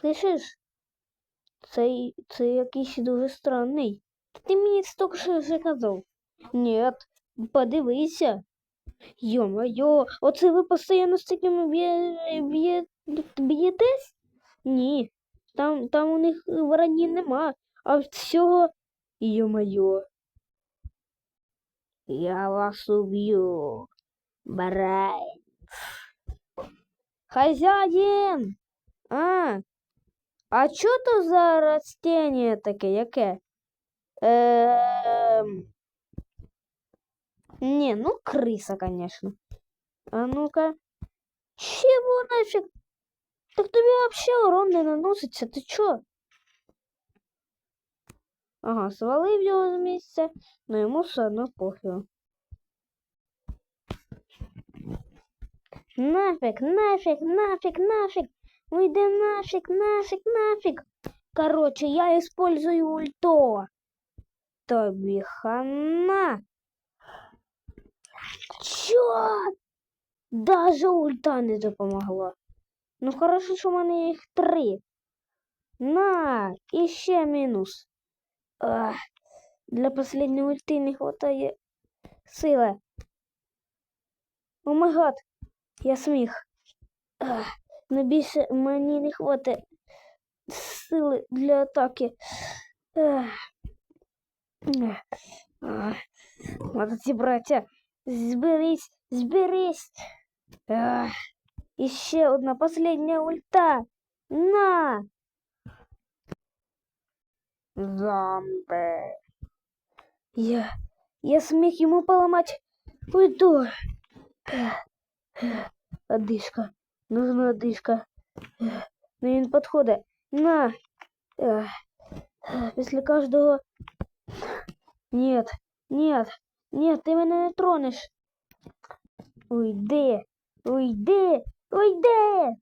Слышиш? Цей це якийсь дуже странний. Ти мені стільки що вже казав. Ні, подивися. Йо-моє, оце ви постійно з такими б'є, б'є, б'єтесь? Ні, там, там у них вороні нема, а всього. Йо-моє. Я вас уб'ю. Барай. Хазяїн! А, а що то за растение таке, яке? Ем... Не, ну крыса, конечно. А ну-ка. Чего нафиг? Так тобі вообще урон не наноситься, ти чо? Ага, свалив його з місця, но йому все одно пофігу. Нафиг, нафиг, нафиг, нафиг. Уйди нафиг, нафиг, нафиг. Короче, я использую ульто. Тобі хана. Чё? Даже ульта не допомогла. Ну хорошо, що в мене їх три. На, і ще мінус. Ах, для последньої ульти не хватає сили. О май гад, я сміх. Ах, не більше мені не хватає сили для атаки. Ах. Ах. Ах. Молодці, браття. Зберись, зберись. Ах. І ще одна последня ульта. На. Зомби. Я, я сміх йому поламати ульту. Ах. Ах. Одишка. Нужна одишка. Ах. Ну він підходить. На. Ах. Ах. Після кожного. Нет, нет, нет, ти мене не тронеш. Уйди, уйди, уйди.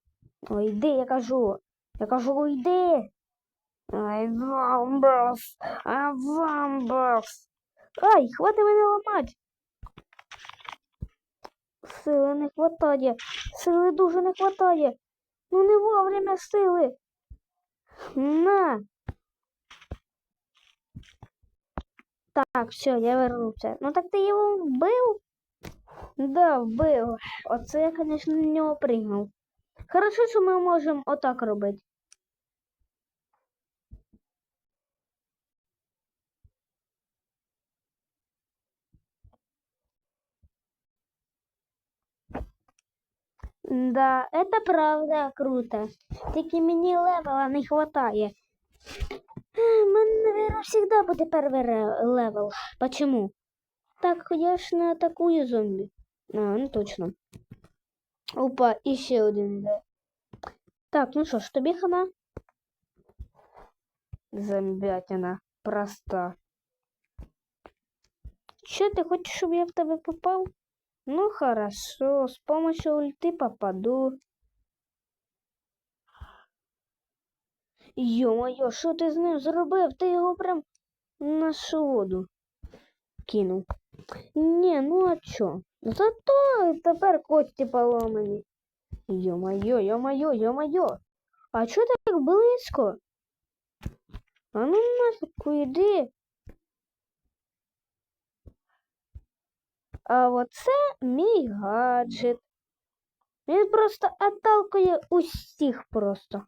Уйди, я кажу. Я кажу, уйди. Ай, вамбас, а вамбас. Ай, хвати мене ламать. Сили не хватає. Сили дуже не хватає. Ну не вовремя сили. На. Так, все, я вернувся. Ну так ти його вбив? Да, вбив. Оце я, звісно, на нього пригнув. Хорошо, що ми можемо отак робити. Да, это правда круто. Тільки мені левела не хватає. Е, У мене, наверное, всегда буде перший ре- левел. Почему? Так, я ж не атакую зомбі. А, ну точно. Опа, і ще один йде. Так, ну що ж, тобі хана? Зомбятина. Проста. Че, ты хочешь, чтобы я в тебе попал? Ну, хорошо, с помощью ульты попаду. Йо-моє, що ти з ним зробив? Ти його прям на шоду кинув. Ні, ну а чо? Зато тепер кості поломані. Йо-моє, йо-моє, йо-моє. А чо так близько? А ну нафіг, іди. А оце мій гаджет. Він просто отталкує усіх просто.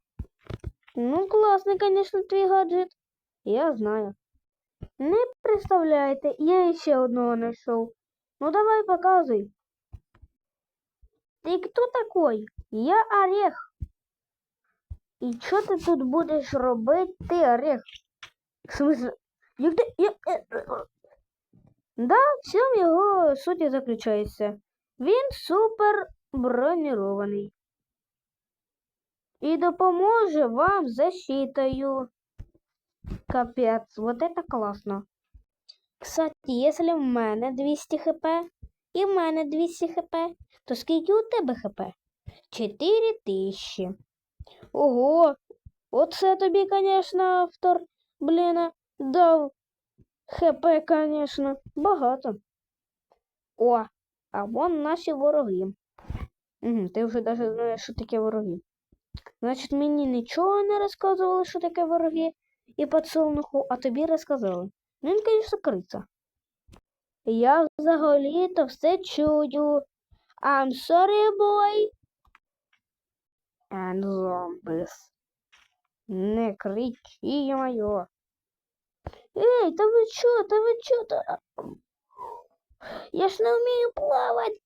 Ну, класний, конечно, твій гаджет. Я знаю. Не представляєте, я ще одного знайшов. Ну давай показуй. Ти хто такой? Я Орех. І що ти тут будеш робити, ти Орех? В смысле? Як ти... Да, в цьому його суть і заключається. Він супер бронірований. І допоможе вам защитою. Капець, вот это класно. Кстати, если в мене 200 хп і в мене 200 хп, то скільки у тебе хп? 4000. Ого, оце тобі, конечно, автор, блін, дав хп, конечно, багато. О, а вон наші вороги. Угу, ти вже навіть знаєш, що таке вороги. Значить, мені нічого не розказували, що таке вороги і подсолнуху, а тобі розказали. Ну, він, звісно, криця. Я взагалі-то все чую. I'm sorry, boy. And zombies. Не кричи, моє. Ей, та ви чо, та ви чо? Та... Я ж не вмію плавати.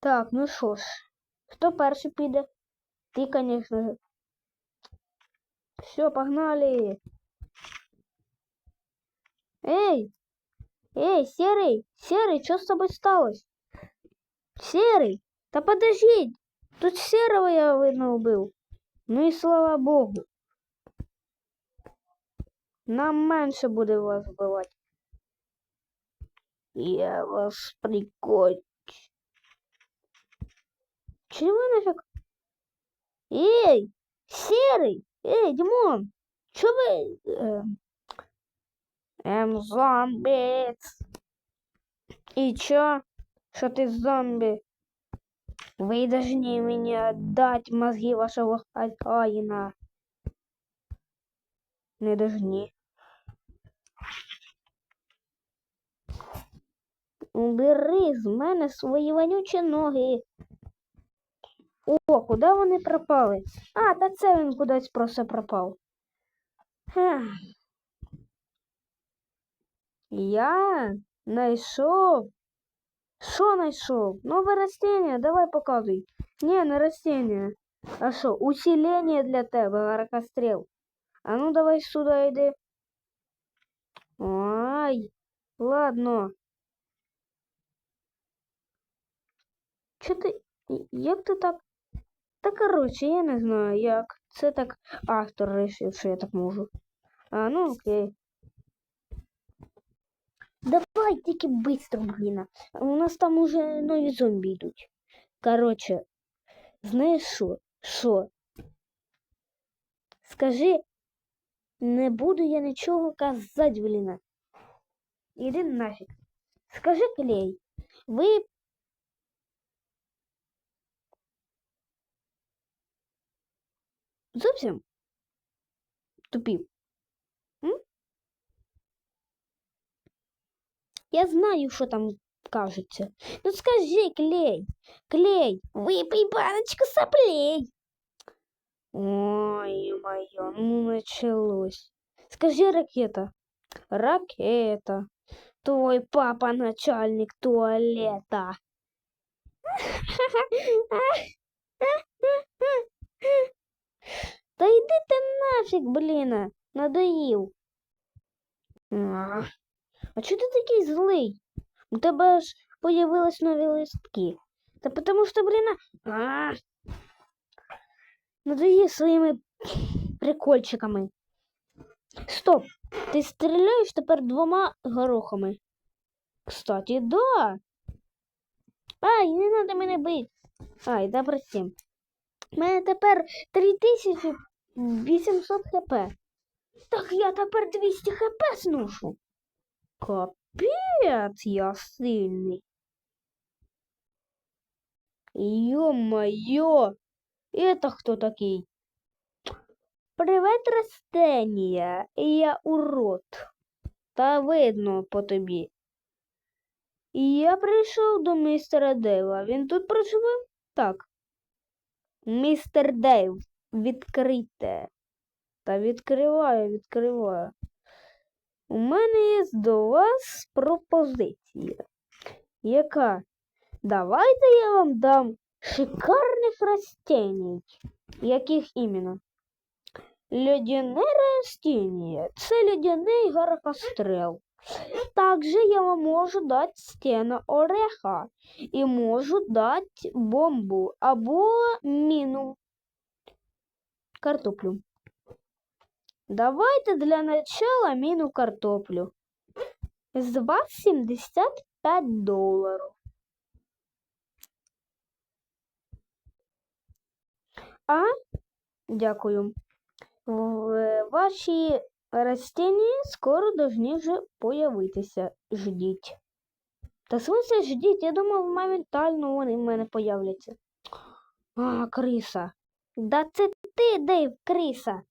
Так, ну що ж, хто перший піде? Ти, конечно же. Все, погнали. Эй! Эй, Серый! Серый, что с тобой сталось? Серый! Да подожди! Тут Серого я, видно, убил. Ну и слава Богу. Нам менше буде вас вбивати. Я вас прикончу. Чего нафиг? Эй, Серый! Эй, Димон! Чё вы... э, Эм, зомбец. И чё? Что ты зомби? Вы должны мне отдать мозги вашего хозяина. Не должны. Убери з мене свої вонючі ноги. О, куди вони пропали? А, та це він кудись просто пропав. Хех. Я знайшов. що знайшов? Нове растение, давай показуй. Не, не растение. А що, усиление для тебе, гаркостріл. А ну давай сюди йди. Ай, ладно. Чи ти. Як ти так? Та коротше, я не знаю, як. Це так автор вирішив, що я так можу. А, ну окей. Давай тільки быстро, блін. У нас там уже нові зомбі йдуть. Коротше, знаєш що? Що? Скажи, не буду я нічого казати, блін. Іди нафіг. Скажи, Клей, ви зовсім тупі. Я знаю, що там кажеться. Ну скажи, Клей, Клей, випий баночку соплей. Ой, моё, ну началось. Скажи, ракета. Ракета. Твой папа начальник туалета. Та йди ти нафіг, блін, надоїв. А, чого ти такий злий? У тебе ж появились нові листки. Та потому що, блін, а, надоїв своїми прикольчиками. Стоп! Ти стріляєш тепер двома горохами. Кстати, да. Ай, не надо мене бити. Ай, да прости. У мене тепер 3800 хп. Так я тепер 200 хп сношу. Капець, я сильний. Ё-моё! Это кто такий? Привет, растения. Я урод. Та видно по тобі. Я прийшов до містера Дейва. Він тут проживав? Так. Містер Дейв, відкрийте. Та відкриваю, відкриваю. У мене є до вас пропозиція. Яка? Давайте я вам дам шикарних растений. Яких іменно? Ледяне растение. Це ледяний гаркострел. Также я вам можу дати стіна ореха і можу дати бомбу або міну. Картоплю. Давайте для начала міну картоплю. З вас 75 доларів. А? Дякую. Ваші растения скоро должны вже появитися. Ждіть. Та смысле ждіть, я думав, моментально вони в мене появляться. А, криса. Да це ти, Дейв, криса.